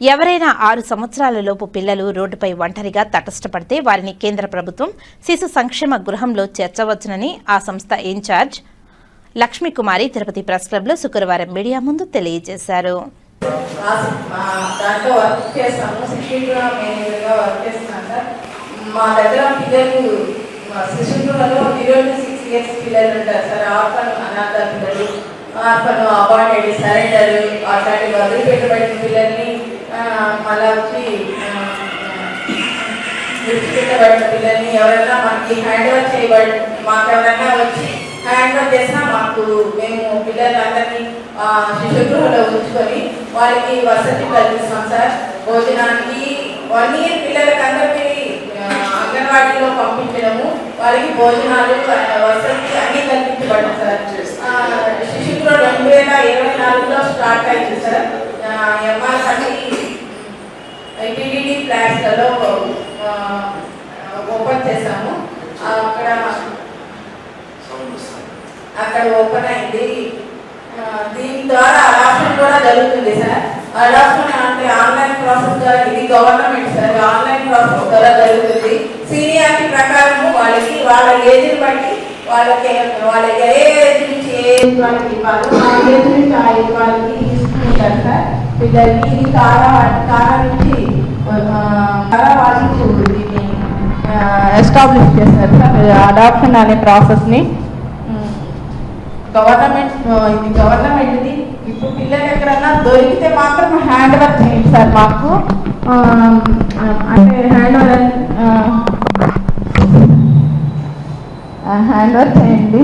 ఎవరైనా ఆరు సంవత్సరాల లోపు పిల్లలు రోడ్డుపై ఒంటరిగా తటస్థపడితే వారిని కేంద్ర ప్రభుత్వం శిశు సంక్షేమ గృహంలో చేర్చవచ్చునని ఆ సంస్థ ఇన్ఛార్జ్ లక్ష్మీకుమారి తిరుపతి ప్రెస్ క్లబ్లో శుక్రవారం మీడియా ముందు తెలియజేశారు. మా దగ్గర పిల్లలు శిశువులలో సిక్స్ ఇయర్స్ పిల్లలు ఉంటారు సార్. అనాథ పిల్లలు సరెండర్ అట్లాంటి వదిలిపెట్టబడిన పిల్లల్ని మళ్ళా వచ్చి విడిచిపెట్టబడిన పిల్లల్ని ఎవరైనా మనకి హ్యాండ్ ఓవర్ చేయబడి మాకు ఎవరైనా వచ్చి హ్యాండ్ ఓవర్ చేసినా మాకు మేము పిల్లలందరినీ శిశుగృహంలో ఉంచుకొని వాళ్ళకి వసతి కల్పిస్తాం సార్. భోజనానికి వన్ ఇయర్ పిల్లలకి అందరికీ అంగన్వాడీలో పంపించడము. వాళ్ళకి భోజనాలు వసతి అన్ని కల్పించబడ్డం సార్. శిశుగృహం రెండు వేల ఇరవై నాలుగులో స్టార్ట్ అయింది సార్. ఎంఆర్ ఫ్లాట్స్లలో ఓపెన్ చేశాము. అక్కడ అక్కడ ఓపెన్ అయింది. దీని ద్వారా అడాప్షన్ కూడా జరుగుతుంది సార్. అడాప్షన్ అంటే ఆన్లైన్ ప్రాసెస్ ద్వారా ఇది గవర్నమెంట్ సార్. ఆన్లైన్ ప్రాసెస్ ద్వారా జరుగుతుంది. సీనియారిటీ ప్రకారం వాళ్ళకి వాళ్ళ ఏజ్ని బట్టి వాళ్ళకి వాళ్ళకి ఏ ఏజ్ నుంచి ఏ ఏజ్ వాళ్ళకి ఇవ్వాలి. ఆ ఏజ్ నుంచి ఆ ఏజ్ వాళ్ళకి తీసుకుంటారు సార్. పిల్లలకి ఇది కారా కారా నుంచి దీన్ని ఎస్టాబ్లిష్ చేస్తారు సార్ అడాప్షన్ అనే ప్రాసెస్ని గవర్నమెంట్ ఇది గవర్నమెంట్ది ఇప్పుడు పిల్లలు ఎక్కడన్నా దొరికితే మాత్రం హ్యాండ్ ఓవర్ చేయండి సార్ మాకు. అంటే హ్యాండ్ ఓవర్ హ్యాండ్ ఓవర్ చేయండి.